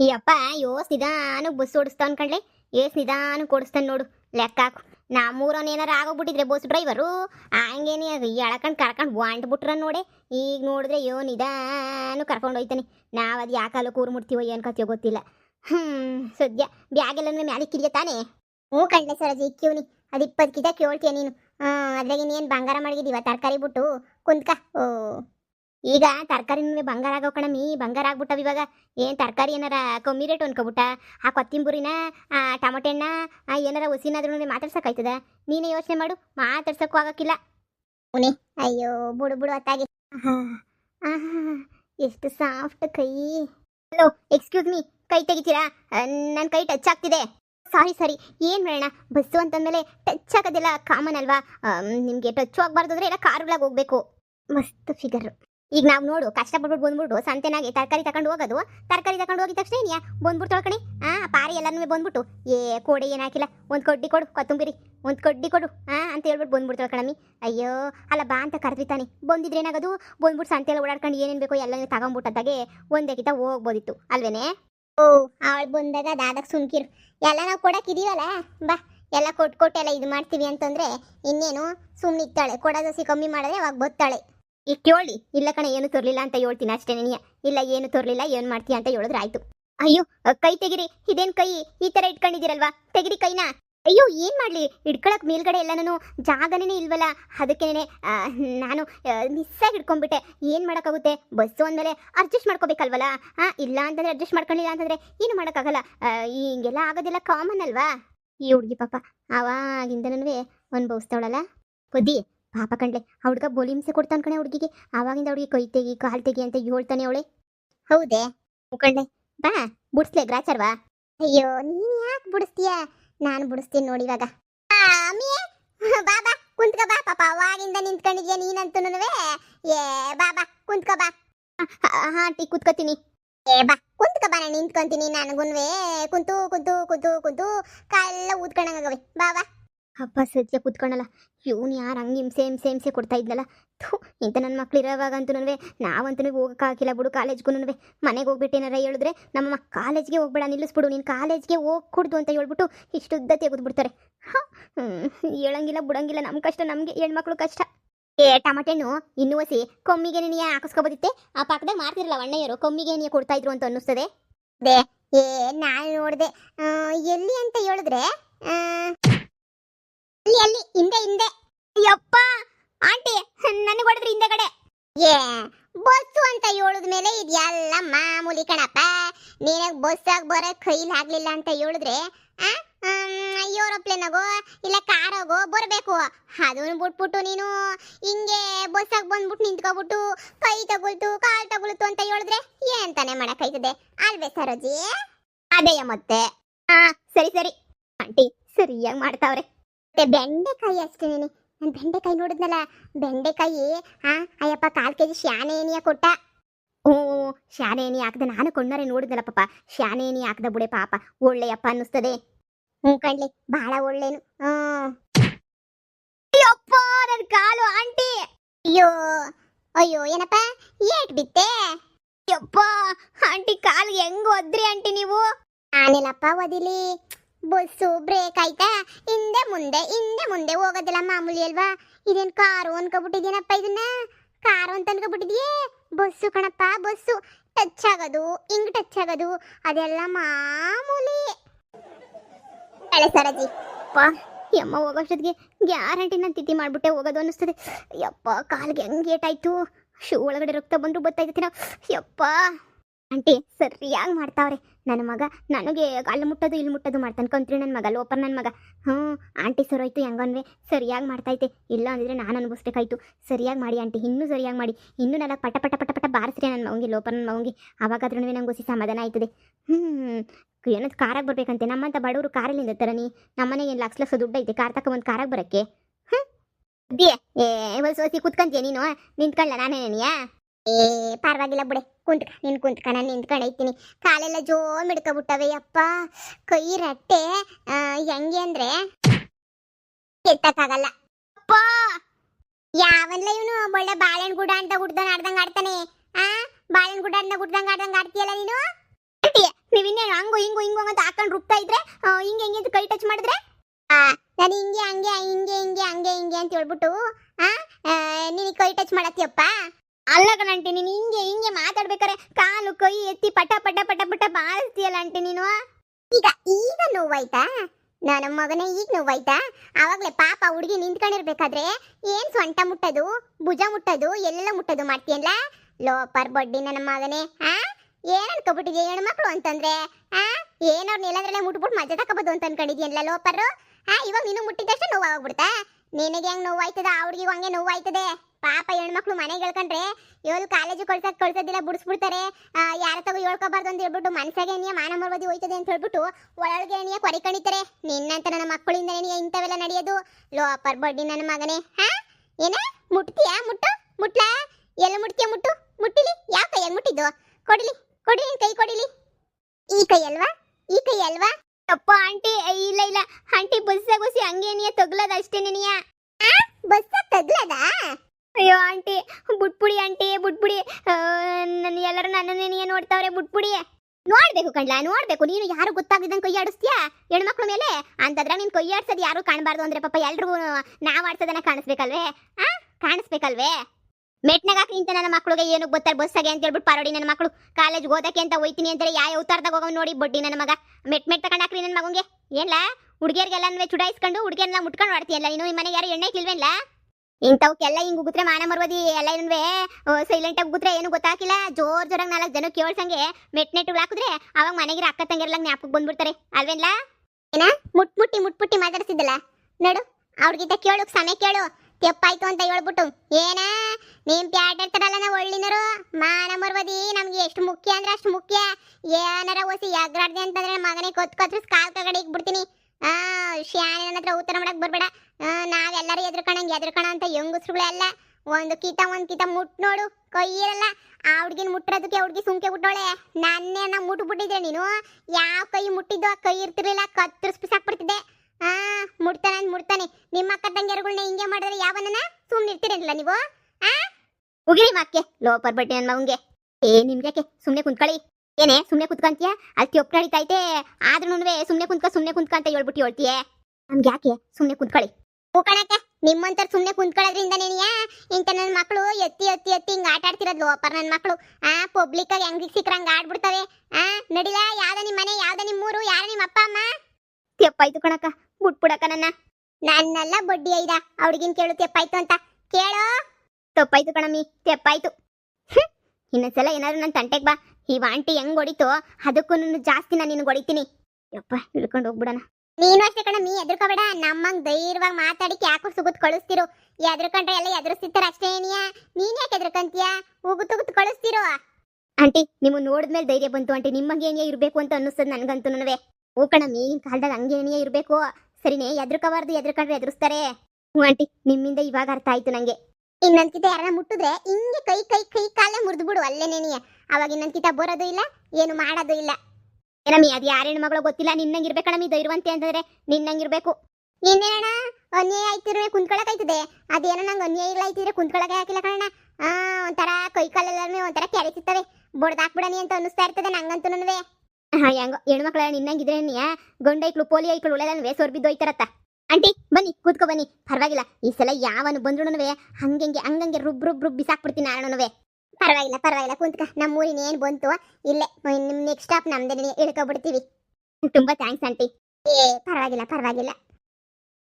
ಈ ಅಪ್ಪ ಯೋಸ್ ನಿಧಾನಕ್ಕೆ ಬಸ್ ಓಡಿಸ್ತಾನ್ ಕಣ್ಲೆ. ಏಸ್ ನಿಧಾನಕ್ಕೆ ಓಡಿಸ್ತಾನೆ ನೋಡು. ಲೆಕ್ಕ ಹಾಕು. ಏನಾರು ಆಗೋಗ್ಬಿಟ್ಟಿದ್ರೆ ಬಸ್ ಡ್ರೈವರು? ಹಂಗೇನೆ ಎಳಕಂಡ್ ಕರ್ಕೊಂಡು ಬಿಟ್ರನ್ ನೋಡೆ. ಈಗ ನೋಡಿದ್ರೆ, ಯೋ, ನಿಧಾನ ಕರ್ಕೊಂಡು ಹೋಯ್ತಾನೆ. ನಾವು ಅದು ಯಾಕಲ್ಲ ಕೂರು ಮುಡ್ತೀವೋ ಏನು ಗೊತ್ತಿಲ್ಲ. ಹ್ಮ್, ಸದ್ಯ ಬ್ಯಾಗೆಲ್ಲ ಮ್ಯಾಲೆ ಕಿರಿಯ ತಾನೇ? ಹ್ಞೂ ಕಣ್ಲೆ ಸರಜಿ ಇಕ್ಕಿವ್ನಿ ಅದು ಇಪ್ಪತ್ತು ಕಿತ ಕೇಳ್ತೀಯ ನೀನು. ಅದ್ರಾಗ ಇನ್ನೇನು ಬಂಗಾರ ಮಾಡಿದೀವ ತರಕಾರಿ ಬಿಟ್ಟು ಕುಂತ್ಕ. ಓ. ಈಗ ತರಕಾರಿ ಬಂಗಾರ ಆಗೋ ಕಣಮ್ಮಿ. ಬಂಗಾರ ಆಗ್ಬಿಟ್ಟವ ಇವಾಗ. ಏನ್ ತರಕಾರಿ ಏನಾರ ಕಮ್ಮಿ ರೇಟ್ ಆ ಕೊತ್ತಿಂಬುರಿನ, ಆ ಟೊಮಟೆ ಹಣ್ಣ, ಆ ಏನಾರ ಉಸಿನಾದ್ರೂ ಮಾತಾಡ್ಸಕ್ಕಾಯ್ತದ ನೀನೇ ಯೋಚನೆ ಮಾಡು. ಮಾತಾಡ್ಸಕ್ಕೂ ಆಗಕ್ಕಿಲ್ಲ. ಉನಿ ಅಯ್ಯೋ, ಬುಡು ಬುಡು ಅತ್ತಾಗಿ. ಎಷ್ಟು ಸಾಫ್ಟ್ ಕೈ. Hello, excuse me. ಕೈ ತೆಗಿತೀರಾ? ನನ್ನ ಕೈ ಟಚ್ ಆಗ್ತಿದೆ. Sorry sorry. ಏನು ಮಾಡೋಣ? ಬಸ್ಸು ಅಂತಂದಮೇಲೆ ಟಚ್ ಆಗೋದೆಲ್ಲ ಕಾಮನ್ ಅಲ್ವಾ? ನಿಮಗೆ ಟಚ್ ಆಗಬಾರ್ದು ಅಂದರೆ ಎಲ್ಲ ಕಾರುಗಳಾಗ ಹೋಗ್ಬೇಕು. ಮಸ್ತ್ ಫಿಗರ್. ಈಗ ನಾವು ನೋಡು ಕಷ್ಟಪಟ್ಬಿಟ್ಟು ಬಂದ್ಬಿಟ್ಟು ಸಂತೆನಾಗೆ ತರಕಾರಿ ತಗೊಂಡು ಹೋಗೋದು. ತರಕಾರಿ ತಗೊಂಡು ಹೋಗಿದ ತಕ್ಷಣ ಏನಿಯಾ ಬಂದ್ಬಿಟ್ಟು ತೊಳ್ಕಣಿ ಆ, ಪಾರಿ ಎಲ್ಲನೂ ಬಂದ್ಬಿಟ್ಟು. ಏ, ಕೋಡೆ ಏನು ಹಾಕಿಲ್ಲ. ಒಂದು ಕೊಡ್ಡಿ ಕೊಡು, ಕೊತ್ತುಂಬಿರಿ. ಒಂದು ಕೊಡ್ಡಿ ಕೊಡು, ಆ, ಅಂತ ಹೇಳ್ಬಿಟ್ಟು ಬಂದ್ಬಿಟ್ಟು ತೊಳ್ಕಣಮ್ಮಿ ಅಯ್ಯೋ, ಅಲ್ಲ ಬಾ ಅಂತ ಕರೆದಿತ್ತಾನೆ ಬಂದಿದ್ರೆ ಏನಾಗೋದು? ಬಂದ್ಬಿಟ್ಟು ಸಂತೆಲ್ಲ ಓಡಾಡ್ಕೊಂಡು ಏನೇನು ಬೇಕೋ ಎಲ್ಲ ತಗೊಂಡ್ಬಿಟ್ಟದಾಗೆ ಒಂದೇ ಕಿತ ಹೋಗ್ಬೋದಿತ್ತು. ಅಲ್ವೇನೆ? ಓ, ಅವಳು ಬಂದಾಗ ದಾದಾಗ ಸುಮ್ಕಿರು. ಎಲ್ಲ ನಾವು ಕೊಡಕ್ಕಿದೀವಲ್ಲ ಬಾ, ಎಲ್ಲ ಕೊಟ್ಟು ಕೊಟ್ಟು ಎಲ್ಲ ಇದು ಮಾಡ್ತೀವಿ ಅಂತಂದ್ರೆ ಇನ್ನೇನು ಸುಮ್ಮನೆ ಇತ್ತಾಳೆ ಕೊಡೋದಸಿ ಕಮ್ಮಿ ಮಾಡಿದ್ರೆ ಅವಾಗ ಬತ್ತಾಳೆ. ಈಗ ಕೇಳಿ, ಇಲ್ಲ ಕಣ, ಏನು ತರ್ಲಿಲ್ಲ ಅಂತ ಹೇಳ್ತೀನಿ ಅಷ್ಟೇ ನೀ ಇಲ್ಲ, ಏನು ತರ್ಲಿಲ್ಲ, ಏನು ಮಾಡ್ತೀಯ ಅಂತ ಹೇಳಿದ್ರೆ ಆಯ್ತು. ಅಯ್ಯೋ, ಕೈ ತೆಗಿರಿ, ಇದೇನ್ ಕೈ? ಈ ತರ ಇಟ್ಕೊಂಡಿದ್ದೀರಲ್ವಾ? ತೆಗಿರಿ ಕೈನ. ಅಯ್ಯೋ, ಏನ್ ಮಾಡ್ಲಿ? ಇಟ್ಕೊಳಕ್ ಮೇಲ್ಗಡೆ ಎಲ್ಲ ನಾನು ಜಾಗನೇ ಇಲ್ವಲ್ಲ? ಅದಕ್ಕೇನೆ ನಾನು ಮಿಸ್ ಆಗಿ ಇಟ್ಕೊಂಡ್ಬಿಟ್ಟೆ. ಏನ್ ಮಾಡಕ್ಕಾಗುತ್ತೆ? ಬಸ್ಸು ಅಂದಮೇಲೆ ಅಡ್ಜಸ್ಟ್ ಮಾಡ್ಕೋಬೇಕಲ್ವಲ್ಲ? ಹಾಂ ಇಲ್ಲ ಅಂತಂದ್ರೆ ಅಡ್ಜಸ್ಟ್ ಮಾಡ್ಕೊಂಡಿಲ್ಲ ಅಂತಂದ್ರೆ ಏನು ಮಾಡೋಕ್ಕಾಗಲ್ಲ? ಹಿಂಗೆಲ್ಲ ಆಗೋದೆಲ್ಲ ಕಾಮನ್ ಅಲ್ವಾ? ಈ ಹುಡುಗಿ ಪಾಪ ಅವಾಗಿಂದನೂ ಅನುಭವಿಸ್ತಾವಳಲ್ಲ? ಬುದ್ಧಿ ಪಾಪ ಕಣ್ಲೆ, ಆ ಹುಡ್ಗ ಬೋಲಿ ಹಿಂಸೆ ಕೊಡ್ತಾನ ಕಣೆ ಹುಡುಗಿಗೆ. ಆವಾಗಿಂದ ಹುಡುಗಿ ಕೈ ತೆಗಿ, ಕಾಲ್ ತೆಗಿ ಅಂತ ಹೇಳ್ತಾನೆ ಅವಳೆ. ಹೌದೇ? ಕಣ್ಲೆ, ಬಾ, ಬುಡ್ಸ್ಲೆ ಗ್ರಾಚಾರ್ವಾ. ಅಯ್ಯೋ, ನೀನು ಯಾಕೆ ಬುಡಿಸ್ತೀಯ? ನಾನು ಬುಡಿಸ್ತೀನಿ ನೋಡಿ ಇವಾಗ. ಬಾಬಾ ಕುಂತ್ಕ ಬಾ, ಪಾಪ ಅವಾಗಿಂದ ನಿಂತ್ಕೊಂಡಿದ್ಯಾ ನೀನಂತೂ ಏ, ಬಾ ಬಾ, ಕುಂತ್ಕ ಬಾ. ಹಾ ಟೀ ಕುತ್ಕೋತೀನಿ. ಏ, ಬಾ, ಕುಂತ್ಕ ಬಾ ನಾನು ನಿಂತ್ಕೊಂತೀನಿ ನನಗುನ್ವೇ. ಕುಂತು ಕುಂತು ಕುಂತು ಕುಂತು, ಕಾಲೆಲ್ಲ ಊದ್ಕೊಂಡಂಗವೆ ಬಾಬಾ ಹಬ್ಬ ಸದ್ಯ ಕುತ್ಕೊಳ್ಳಲ್ಲ ಇವನು ಯಾರು ಹಂಗೆ ಹಿಂಸೆ ಹಿಂಸೆ ಹಿಂಸೆ ಕೊಡ್ತಾ ಇದ್ನಲ್ಲ? ಥೂ, ಇಂಥ ನನ್ನ ಮಕ್ಳು ಇರೋವಾಗಂತೂ ನನಗೆ ನಾವಂತೂ ಹೋಗೋಕ್ಕಾಗಿಲ್ಲ ಬಿಡು ಕಾಲೇಜ್ಗೂ ನನಗೆ ಮನೆಗೆ ಹೋಗ್ಬಿಟ್ಟು ಏನಾರ ಹೇಳಿದ್ರೆ ನಮ್ಮಮ್ಮ, ಕಾಲೇಜ್ಗೆ ಹೋಗ್ಬೇಡ, ನಿಲ್ಲಿಸ್ಬಿಡು, ನೀನು ಕಾಲೇಜ್ಗೆ ಹೋಗ್ಕೊಡ್ದು ಅಂತ ಹೇಳ್ಬಿಟ್ಟು ಇಷ್ಟುದ್ದ ತೆಗೆದ್ಬಿಡ್ತಾರೆ. ಹಾಂ ಹೇಳಂಗಿಲ್ಲ, ಬಿಡಂಗಿಲ್ಲ ನಮ್ಮ ಕಷ್ಟ, ನಮಗೆ ಹೆಣ್ಮಕ್ಳು ಕಷ್ಟ. ಏ, ಟಮಾಟೆಣ್ಣು, ಇನ್ನೂ ಹಸಿ ಕೊಮ್ಮಿಗೆ ನೀನು ಹಾಕಿಸ್ಕೊಬೋದಿತ್ತೆ? ಆ ಪಕ್ಕದಾಗ ಮಾಡ್ತಿರಲ್ಲ ಅಣ್ಣಯ್ಯರು ಕೊಮ್ಮಿಗೆ ನೀ ಕೊಡ್ತಾ ಇದ್ರು ಅಂತ ಅನ್ನಿಸ್ತದೆ. ದೇ, ಏ, ನಾನು ನೋಡಿದೆ ಎಲ್ಲಿ ಅಂತ ಹೇಳಿದ್ರೆ ಅಲ್ಲಿ ಹಿಂದೆ ಹಿಂದೆ. ಯಪ್ಪ, ಆಂಟಿ, ನನಗೆ ಹೊಡೆದ್ರಿ ಹಿಂದೆಗಡೆ ಏ, ಬಸ್ಸು ಅಂತ ಹೇಳಿದ ಮೇಲೆ ಇದೆಲ್ಲ ಮಾಮೂಲಿ ಕಣಪ್ಪ. ನಿನಗೆ ಬಸ್ಸಾಗ ಬರೋ ಕೈಲಿ ಆಗ್ಲಿಲ್ಲ ಅಂತ ಹೇಳಿದ್ರೆ ಏರೋಪ್ಲೇನಾಗೋ ಇಲ್ಲ ಕಾರಾಗೋ ಬರಬೇಕು. ಅದನ್ನು ಬಿಟ್ಬಿಟ್ಟು ನೀನು ಹಿಂಗೆ ಬಸ್ಸಾಗ ಬಂದ್ಬಿಟ್ಟು ನಿಂತ್ಕೊಬಿಟ್ಟು ಕೈ ತಗೊಳ್ತು ಕಾಲ್ ತಗೊಳ್ತು ಅಂತ ಹೇಳಿದ್ರೆ ಏನ್ ತಾನೇ ಮಾಡಕ್ಕಾಯ್ತದೆ? ಅಲ್ವೇ ಸರೋಜಿ? ಅದೇಯ ಮತ್ತೆ. ಹಾ ಸರಿ ಸರಿ. ಆಂಟಿ, ಸರಿಯಾಗಿ ಮಾಡ್ತಾವ್ರೆ. ಮತ್ತೆ ಬೆಂಡೆಕಾಯಿ ಅಷ್ಟೇ ನಾನು. ಬೆಂಡೆಕಾಯಿ ನೋಡಿದ್ನಲ್ಲ, ಬೆಂಡೆಕಾಯಿ, ಆ, ಅಯ್ಯಪ್ಪ ಕಾಲ್ ಕೆಜಿ ಶ್ಯಾನೆ ಏನಿಯ ಕೊಟ್ಟ ಶಾನೆ ಏನಿ ಹಾಕ್ದೆ ನಾನು ಕೊಂಡರೆ ನೋಡಿದ್ನಲ್ಲ ಪಾಪ ಶಾನೆ ಏನಿ ಹಾಕ್ದ ಬುಡೆ ಪಾಪ, ಒಳ್ಳೆಯಪ್ಪ ಅನ್ನಿಸ್ತದೆ. ಹ್ಞೂ ಕಣ್ಲಿ ಬಹಳ ಒಳ್ಳೇನು. ಅಯ್ಯಪ್ಪ ನನ್ನ ಕಾಲು ಆಂಟಿ. ಅಯ್ಯೋ ಅಯ್ಯೋ, ಏನಪ್ಪ, ಏಟ್ ಬಿತ್ತೆ? ಯಪ್ಪ ಆಂಟಿ ಕಾಲು ಹೆಂಗ್ ಒದ್ರಿ ಆಂಟಿ ನೀವು? ನಾನೇನಪ್ಪ ಒದಿಲಿ. ಬಸ್ಸು ಬ್ರೇಕ್ ಆಯ್ತಾ? ಹಿಂದೆ ಮುಂದೆ ಹಿಂದೆ ಮುಂದೆ ಹೋಗೋದಿಲ್ಲ ಮಾಮೂಲಿ ಅಲ್ವಾ? ಇದೇನು ಕಾರು ಅನ್ಕೊಬಿಟ್ಟಿದ್ದೀನಪ್ಪ ಇದನ್ನ? ಕಾರು ಅಂತ ಅನ್ಕೊಬಿಟ್ಟಿದ್ಯೇ ಬಸ್ಸು ಕಣಪ್ಪ, ಬಸ್ಸು. ಟಚ್ ಆಗೋದು, ಹಿಂಗ್ ಟಚ್ ಆಗೋದು, ಅದೆಲ್ಲ ಮಾಮೂಲಿ. ಅಳೆ ಸರಜಿ. ಯಮ್ಮ ಹೋಗೋಷ್ಟೊತ್ತಿಗೆ ಗ್ಯಾರಂಟಿ ನಾನು ತಿಥಿ ಮಾಡ್ಬಿಟ್ಟೆ ಹೋಗೋದು ಅನ್ನಿಸ್ತದೆ. ಯಪ್ಪ, ಕಾಲಿಗೆ ಹೆಂಗೆ ಏಟಾಯ್ತು ಶೂ ಒಳಗಡೆ ರಕ್ತ ಬಂದ್ರು ಗೊತ್ತಾಯ್ತೇನೋ ಯಪ್ಪ. ಆಂಟಿ, ಸರಿಯಾಗಿ ಮಾಡ್ತಾವ್ರೆ. ನನ್ನ ಮಗ, ನನಗೆ ಅಲ್ಲಿ ಮುಟ್ಟೋದು ಇಲ್ಲಿ ಮುಟ್ಟೋದು ಮಾಡ್ತಾನೆ. ಕಂತ್ರಿ ನನ್ನ ಮಗ, ಲೋಪರ್ ನನ್ನ ಮಗ. ಹ್ಞೂ, ಆಂಟಿ ಸರೋಯ್ತು ಹೆಂಗನ್ವೆ? ಸರಿಯಾಗಿ ಮಾಡ್ತೈತೆ ಇಲ್ಲ ಅಂದಿದ್ರೆ ನಾನು ಅನ್ಭವಿಸ್ಬೇಕಾಯ್ತು. ಸರಿಯಾಗಿ ಮಾಡಿ ಆಂಟಿ, ಇನ್ನೂ ಸರಿಯಾಗಿ ಮಾಡಿ. ಇನ್ನೂ ನಾಲ್ಕು ಪಟ ಪಟ ಪಟ ಪಟ ಬಾರಿಸ್ರಿ ನನ್ನ ಮಗಂಗೆ, ಲೋಪರ್ ನನ್ನ ಮಗಂಗೆ. ಅವಾಗಾದ್ರೂ ನಂಗೆ ಹೊಸಿ ಸಮಾಧಾನ ಆಯ್ತದೆ. ಹ್ಞೂ ಏನದು ಕಾರಾಗಿ ಬರಬೇಕಂತೆ. ನಮ್ಮಂಥ ಬಡವರು ಕಾರಲ್ಲಿಂದ ತರನಿ ನಮ್ಮನೆಗೆ ಏನು ಲಕ್ಷ ಲಕ್ಷ ದುಡ್ಡು ಐತೆ, ಕಾರ್ ತಗೊಂಬಂದು ಕಾರಾಗಿ ಬರೋಕ್ಕೆ? ಹ್ಞೂ ಏ ಒಂದು ಸೋಸಿ ಕುತ್ಕೊಂತೀಯ ನೀನು? ನಿಂತ್ಕೊಳ್ಳ ನಾನೇ ಏ, ಪರವಾಗಿಲ್ಲ ಬಿಡೆ, ಕುಂತ್ಕ, ನೀನು ಕುಂತ್ಕ, ನಾನು ನಿಂತ್ಕೊಂಡೈತೀನಿ ಕಾಲೆಲ್ಲ ಜೋ ಮಿಡ್ಕೊಬಿಟ್ಟವೆ ಅಪ್ಪ ಕೈ ರಟ್ಟೆ ಹೆಂಗೆ ಅಂದ್ರೆ ಎತ್ತಕ್ಕಾಗಲ್ಲ. ಅಪ್ಪ ಯಾವನ್ಲ ಇವನು ಒಳ್ಳೆ ಬಾಳೆಹಣ್ಣು ಗುಡ ಅಂತ ಹುಡ್ದಂಗ್ ಆಡ್ದಂಗ್ ಆಡ್ತಾನೆ? ಆ, ಬಾಳೆಹಣ್ಣು ಗುಡ ಅಂತ ಹುಡ್ದಂಗ್ ಆಡ್ದಂಗ ಆಡ್ತೀಯಲ್ಲ ನೀನು? ನೀವಿನ್ನೇನು ಹಂಗು ಹಿಂಗು ಹಿಂಗು ಅಂತ ಹಾಕೊಂಡು ರುಬ್ತಾ ಇದ್ರೆ ಹಿಂಗೆ ಹಿಂಗೆ ಕೈ ಟಚ್ ಮಾಡಿದ್ರೆ? ನಾನು ಹಿಂಗೆ, ಹಂಗೆ, ಹಿಂಗೆ ಹಿಂಗೆ, ಹಂಗೆ, ಹಿಂಗೆ ಅಂತ ಹೇಳ್ಬಿಟ್ಟು, ಆ ನಿನಗೆ ಕೈ ಟಚ್ ಮಾಡತ್ತೀಯಪ್ಪ? ಅಲ್ಲ ಕಣಂಟಿ ನೀನು ಹಿಂಗೆ ಹಿಂಗೆ ಮಾತಾಡ್ಬೇಕಾರೆ ಕಾಲು, ಕೈ ಎತ್ತಿ ಪಟ ಪಟ ಪಟ ಪಟ ಬಾಳ್ತೀಯಲ್ಲ ಅಂಟಿ ನೀನು. ಈಗ ಈಗ ನೋವಾಯ್ತಾ? ನನ್ನ ಮಗನೇ ಈಗ ನೋವಾಯ್ತಾ? ಆವಾಗ್ಲೇ ಪಾಪ ಹುಡುಗಿ ನಿಂತ್ಕೊಂಡಿರ್ಬೇಕಾದ್ರೆ ಏನ್ ಸೊಂಟ ಮುಟ್ಟದು, ಭುಜ ಮುಟ್ಟದು, ಎಲ್ಲ ಮುಟ್ಟದು ಮಾಡ್ತೀಯಲ್ಲ? ಲೋಪರ್ ಬಡ್ಡಿ ನನ್ನ ಮಗನೇ, ಆ? ಏನ್ ಅನ್ಕೊಬಿಟ್ಟಿದ್ಯಾ ಹೆಣ್ಮಕ್ಳು ಅಂತಂದ್ರೆ? ಆ? ಏನವ್ರ ನೆಲದ್ರಲ್ಲೇ ಮುಟ್ಬಿಟ್ಟು ಮಜಾ ತಕೋಬೋದು ಅಂತ ಅನ್ಕೊಂಡಿದ್ಯಲ್ಲ ಲೋಪರು? ಆ, ಇವಾಗ ನೀನು ಮುಟ್ಟಿದಷ್ಟು ನೋವಾಗ್ಬಿಡ್ತಾ? ನಿನಗೆ ಹೆಂಗ್ ನೋವಾಯ್ತದ? ಆ ಹುಡುಗಿಗೂ ಹಂಗೆ ನೋವಾಯ್ತದೆ? ಪಾಪ ಹೆಣ್ಮಕ್ಳು ಮನೆಗೆ ಹೇಳ್ಕೊಂಡ್ರೆ ಇವಳು ಕಾಲೇಜು ಕಳ್ಸಕ್ ಕಳ್ಸೋದಿಲ್ಲ ಬಿಡಿಸ್ಬಿಡ್ತಾರೆ. ಯಾರ ತಗೋ ಹೇಳ್ಕೋಬಾರ್ದು ಅಂತ ಹೇಳ್ಬಿಟ್ಟು ಮನಸ್ಸಾಗೆ ಏನಿಯ ಮಾನ ಮರ್ವದಿ ಹೋಯ್ತದೆ ಅಂತ ಹೇಳ್ಬಿಟ್ಟು ಒಳಗೆ ಏನಿಯ ಕೊರೆ ಕಣಿತಾರೆ ನಿನ್ನಂತ ನನ್ನ ಮಕ್ಕಳಿಂದ ಏನಿಯ ಇಂಥವೆಲ್ಲ ನಡೆಯೋದು. ಲೋ ಲೋಪರ್ ಬಡ್ಡಿ ನನ್ನ ಮಗನೇ. ಹಾ? ಏನ? ಮುಟ್ತೀಯಾ? ಮುಟ್ಟು? ಮುಟ್ಲಾ? ಎಲ್ಲ ಮುಟ್ತೀಯ? ಮುಟ್ಟು? ಮುಟ್ಟಿಲಿ? ಯಾವ ಕೈಯಾಗ ಮುಟ್ಟಿದ್ದು? ಕೊಡಿಲಿ ಕೊಡಿ ಕೈ, ಕೊಡಿಲಿ. ಈ ಕೈ ಅಲ್ವಾ? ಈ ಕೈ ಅಲ್ವಾ? ಅಪ್ಪ, ಆಂಟಿ ಇಲ್ಲ ಇಲ್ಲ. ಆಂಟಿ, ಬಸ್ಸಾಗ ಬಸ್ಸಿ ಹಂಗೇನಿಯ ತಗ್ಲದ ಅಷ್ಟೇ ನೆನಿಯ ಬಸ್ಸ ತಗ್ಲದ? ಅಯ್ಯೋ ಆಂಟಿ ಬುಟ್ಪುಡಿ ಆಂಟಿ ಬುಟ್ಪುಡಿ ನನ್ನ ಎಲ್ಲರೂ ನನ್ನನ್ನೇ ನೋಡ್ತಾವ್ರೆ ಬುಟ್ಪುಡಿ ನೋಡ್ಬೇಕು ಕಣ್ಲಾ ನೋಡ್ಬೇಕು. ನೀನು ಯಾರು ಗೊತ್ತಾಗದಂಗೆ ಕೈ ಆಡಿಸ್ತೀಯಾ? ಹೆಣ್ಮಕ್ಳ ಮೇಲೆ? ಅಂತಂದ್ರೆ ನೀನ್ ಕೈ ಆಡ್ಸೋದು ಯಾರು ಕಾಣಬಾರ್ದು ಅಂದ್ರೆ ಪಾಪ ಎಲ್ರಿಗೂ ನಾವ್ ಆಡ್ಸೋದನ್ನ ಕಾಣಿಸ್ಬೇಕಲ್ವೇ? ಆ, ಕಾಣಿಸ್ಬೇಕಲ್ವೇ? ಮೆಟ್ನಾಗ ಇಂತ ನನ್ನ ಮಕ್ಳಿಗೆ ಏನು ಗೊತ್ತಾರೆ ಬಸ್ಸಾಗೆ ಅಂತ ಹೇಳ್ಬಿಟ್ಟು ಪಾರೋಡಿ ನನ್ನ ಮಕ್ಕಳು ಕಾಲೇಜ್ ಓದಕ್ಕೆ ಅಂತ ಹೋಯ್ತೀನಿ ಅಂತಾರೆ ಯಾವ ಅವತಾರದಾಗ ಹೋಗೋ ನೋಡಿ ಬಡ್ಡಿ ನನ್ನ ಮಗ. ಮೆಟ್ ಮೆಟ್ ಹಾಕ್ರಿ ನನ್ನ ಮಗಂಗೆ. ಏನ್ಲ? ಹುಡುಗಿಯರಿಗೆಲ್ಲ ಚುಡಾಯಿಸ್ಕೊಂಡು ಹುಡುಗಿಯನ್ನ ಮುಟ್ಕೊಂಡು ಆಡ್ತೀಯಲ್ಲ? ನೀನು ಈ ಮನೆಗೆ ಯಾರು ಎಣ್ಣೆ ಇಲ್ವೇನ್ಲ ಇಂಥವಕ್ಕೆಲ್ಲ ಹಿಂಗ್ ಉಗುತ್ರೆ ಮಾನ ಮರ್ವದಿ, ಎಲ್ಲ ಏನಂದ್ರೆ ಸೈಲೆಂಟ್ ಆಗಿ ಉಗುತ್ರೆ ಏನು ಗೊತ್ತಾಗಿಲ್ಲ ಜೋರ್ ಜೋರಾಗಿ ನಾಲ್ಕು ಜನ ಕೇಳ್ಸಂಗೆ ಮೆಟ್ ನೆಟ್ಟು ಹಾಕಿದ್ರೆ ಅವಾಗ ಮನೆಗೆ ಅಕ್ಕ ತಂಗಿರಲ್ಲ ಜ್ಞಾಪಕ ಬಂದ್ಬಿಡ್ತಾರೆ. ಅಲ್ವೇನ್ಲ? ಏನ? ಮುಟ್ ಮುಟ್ಟಿ ಮುಟ್ಪುಟ್ಟಿ ಮಾತಾಡ್ತಿದ್ದಲ್ಲ ನೋಡು, ಅವ್ರಿಗಿಂತ ಕೇಳು ಸಮಯ ಕೇಳು. ತೆಪ್ಪಾಯ್ತು ಅಂತ ಹೇಳ್ಬಿಟ್ಟು. ಏನ? ನೀನ್ ಪ್ಯಾಟಾಡ್ತಾರಲ್ಲ ನಾವು ಒಳ್ಳಿನರು ಮಾನ ಮರ್ವದಿ, ನಮ್ಗೆ ಎಷ್ಟು ಮುಖ್ಯ ಅಂದ್ರೆ ಅಷ್ಟು ಮುಖ್ಯ. ಏನಾರ ಓಸಿ ಎಗ್ರಾಡ್ದೆ ಅಂತಂದ್ರೆ ಮಗನೇ ಕೊತ್ ಕೊತ್ರ ಕಾಲ್ ಕಗಡೆ ಇಕ್ಬಿಡ್ತೀನಿ. ಆ ಶ್ಯಾಣಿ ನನ್ನ ಹತ್ರ ಉತ್ತರ ಮಾಡಕ್ ಬರ್ಬೇಡ. ನಾವೆಲ್ಲರೂ ಎದ್ರಕಣಂಗ್ ಎದ್ರಕಣ ಅಂತ ಹೆಂಗಸ್ರುಗಳೆಲ್ಲ. ಒಂದು ಕೀತ, ಒಂದ್ ಕಿತ ಮುಟ್ ನೋಡು ಕೈ ಇರಲ್ಲ ಆ ಹುಡ್ಗಿನ ಮುಟ್ಟಿರೋದಕ್ಕೆ ಹುಡ್ಗಿ ಸುಮ್ಕೆ ಬಿಟ್ಟೋಳೆ ನನ್ನೇನ ಮುಟ್ಬಿಟ್ಟಿದ್ದೆ ನೀನು. ಯಾವ ಕೈ ಮುಟ್ಟಿದ್ದು ಆ ಕೈ ಇರ್ತಿರ್ಲಿಲ್ಲ ಕತ್ತರಿಸ್ ಬಿಸಾಕ್ಬಿಡ್ತಿದ್ದೆ ಮುಡ್ತಾನೆ ಅಂದ್ ಮುಡ್ತಾನೆ ನಿಮ್ಮ ಅಕ್ಕ ತಂಗಿಯರುಗಳನ್ನ ಹಿಂಗೆ ಮಾಡಿದ್ರೆ ಯಾವನ್ನ ಸುಮ್ನೆ ಇರ್ತಿರಲಿಲ್ಲ ನೀವು, ಆ? ಉಗಿರಿ ಮಾಕ್ಕೆ ಲೋಪರ್ ಬಡ್ಡಿ ನನ್ನ ಮಗಂಗೆ. ಏ ನಿಮ್ಗೆ ಸುಮ್ನೆ ಕುಂತ್ಕೊಳ್ಳಿ ಏನೇ ಸುಮ್ನೆ ಕುತ್ಕೊಂತೀಯ? ಅಲ್ಲಿ ಒಪ್ಪ ನಡೀತೈತೆ. ಆದ್ರೂ ಸುಮ್ನೆ ಕುಂತ್ಕ ಸುಮ್ನೆ ಕುಂತ್ಕ ಅಂತ ಹೇಳ್ಬಿಟ್ಟು ಹೇಳ್ತೀಯ? ನಮ್ಗೆ ಯಾಕೆ? ಸುಮ್ನೆ ಕುಂತ್ಕೊಳ್ಳಿ. ಕೂಕಣಕ್ಕೆ ನಿಮ್ಮಂತರ ಸುಮ್ನೆ ಕುಂತ್ಕೊಳ್ಳೋದ್ರಿಂದನೇನಿಯಾ ಇಂತ ನನ್ನ ಮಕ್ಕಳು ಎತ್ತಿ ಎತ್ತಿ ಎತ್ತಿ ಹಿಂಗ್ ಆಟ ಆಡ್ತಿರೋದು ನನ್ನ ಮಕ್ಕಳು ಆ ಪಬ್ಲಿಕ್ ಆಗಿ ಹೆಂಗ್ ಸಿಕ್ರಂಗ್ ಆಡ್ಬಿಡ್ತವೆ. ಆ ನಡಿಲ? ಯಾವ್ದ ನಿಮ್ ಮನೆ ಯಾವ್ದ ನಿಮ್ ಊರು ಯಾರ ನಿಮ್ಮ ಅಪ್ಪ ಅಮ್ಮ? ತೆಪ್ಪಾಯ್ತು ಕಣಕ್ಕ ಬಿಟ್ಬಿಡಕ್ಕ ನನ್ನ. ನನ್ನೆಲ್ಲ ಬಡ್ಡಿ ಐದ. ಅವ್ರಿಗಿನ್ ಕೇಳು ತೆಪ್ಪಾಯ್ತು ಅಂತ. ಕೇಳೋ? ತಪ್ಪಾಯ್ತು ಕಣಮ್ಮಿ ತೆಪ್ಪಾಯ್ತು. ಇನ್ನೊಂದ್ಸಲ ಏನಾದ್ರು ನನ್ನ ತಂಟೆಗ್ ಬಾ. ಈ ವಾಂಟಿ ಹೆಂಗ್ ಹೊಡಿತೋ ಅದಕ್ಕೂ ಜಾಸ್ತಿ ನಾನು ನಿನ್ಗೆ ಹೊಡಿತೀನಿ. ಯಪ್ಪ, ಇಳ್ಕೊಂಡು ಹೋಗ್ಬಿಡೋಣ. ನೀನು ಅಷ್ಟೇ ಕಣ, ನೀ ಎದ್ರಕೋಬೇಡ ನಮ್ಮಂಗ್ ಧೈರ್ಯವಾಗಿ ಮಾತಾಡಿ ಯಾಕೋ ಸುಗುತ್ ಕಳಿಸ್ತಿರು. ಎದ್ರಕೊಂಡ್ರೆ ಎಲ್ಲ ಎದುರಿಸ್ತಿರ್ತಾರ ಅಷ್ಟೇ ಏನಿಯ ನೀನ್ ಯಾಕೆ ಎದ್ರಕಂತೀಯ ಉಗುತ್ ಕಳಿಸ್ತಿರೋ. ಆಂಟಿ ನಿಮ್ಮ ನೋಡಿದ್ಮೇಲೆ ಧೈರ್ಯ ಬಂತು ಆಂಟಿ. ನಿಮ್ಮಂಗೆ ಏನೇ ಇರಬೇಕು ಅಂತ ಅನ್ನಿಸ್ತದ ನನ್ಗಂತೂ ಓ ಕಣ ಈಗಿನ ಕಾಲದಾಗ ಹಂಗೆ ಏನೇ ಇರಬೇಕು? ಸರಿನೇ ಎದ್ರಕಬಾರ್ದು ಎದ್ರಕಂಡ್ರೆ ಎದುರಿಸ್ತಾರೆ ಹ್ಞೂ ಆಂಟಿ, ನಿಮ್ಮಿಂದ ಇವಾಗ ಅರ್ಥ ಆಯ್ತು ನಂಗೆ. ಇನ್ನಂತಿದ್ದ ಯಾರನ್ನ ಮುಟ್ಟಿದ್ರೆ ಹಿಂಗೆ ಕೈ ಕೈ ಕೈ ಕಾಲೇ ಮುರಿದ್ಬಿಡು ಅಲ್ಲೇ ನೆನೆಯ ಅವಾಗ ಇನ್ನೊಂದ್ಕಿತ ಬರೋದು ಇಲ್ಲ, ಏನು ಮಾಡೋದು ಇಲ್ಲ. ಏನಮ್ಮಿ ಅದು ಯಾರ ಹೆಣ್ಮಗಳು ಗೊತ್ತಿಲ್ಲ ನಿನ್ನಂಗಿರ್ಬೇಕಣಮ್ಮಿ ಧೈರ್ಯವಂತೆ ಅಂತಂದ್ರೆ ನಿನ್ನಂಗಿರ್ಬೇಕು. ನಿನ್ನೇನ ಅನ್ಯಾಯ ಆಯ್ತಿರುವೆ ಕುಂತ್ಕೊಳಕಾಯ್ತದೆ. ಅದೇನೋ ನಂಗೆ ಅನ್ಯಾಯಗಳಾಯ್ತಿದ್ರೆ ಕುಂತ್ಕೊಳಕ್ಕೆ ಹಾಕಿಲ್ಲ ಕಣ ಆ, ಒಂಥರ ಕೈ ಕಾಲೆಲ್ಲ ಒಂಥರ ಕೆರೆತಿರ್ತವೆ ಬಡ್ದಾಕ್ಬಿಡನಿ ಅಂತ ಅನ್ನಿಸ್ತಾ ಇರ್ತದೆ ನಂಗಂತೂ ನನವೇ ಹಾ, ಹೆಂಗೋ, ಹೆಣ್ಮಕ್ಳ, ನಿನ್ನಂಗಿದ್ರೆ ನೀ ಗಂಡ ಐಕ್ಳು ಪೋಲಿ ಐಕ್ಳು ಉಳೆದಲ್ವೇ ಸೋರ್ ಬಿದ್ದೋಯ್ತಾರತ್ತ ಆಂಟಿ, ಬನ್ನಿ, ಕೂತ್ಕೊ ಬನ್ನಿ. ಪರವಾಗಿಲ್ಲ, ಈ ಸಲ ಯಾವನು ಬಂದ್ರುನುವೆ, ಹಂಗಂಗೆ ಹಂಗಂಗೆ ರುಬ್ ರುಬ್ ರುಬ್ ಬಿಸಾಕ್ಬಿಡ್ತೀನಿ ನಾನುವೆ ಪರವಾಗಿಲ್ಲ ಪರವಾಗಿಲ್ಲ. ಕುಂತ್ಕ, ನಮ್ಮೂರಿನ ಏನ್ ಬಂತು, ಇಲ್ಲೇ. ನಿಮ್ ನೆಕ್ಸ್ಟ್ ಸ್ಟಾಪ್ ನಮ್ದೇ ಇಳ್ಕೊಬಿಡ್ತೀವಿ ತುಂಬಾ ಥ್ಯಾಂಕ್ಸ್ ಆಂಟಿ ಏ, ಪರವಾಗಿಲ್ಲ ಪರವಾಗಿಲ್ಲ.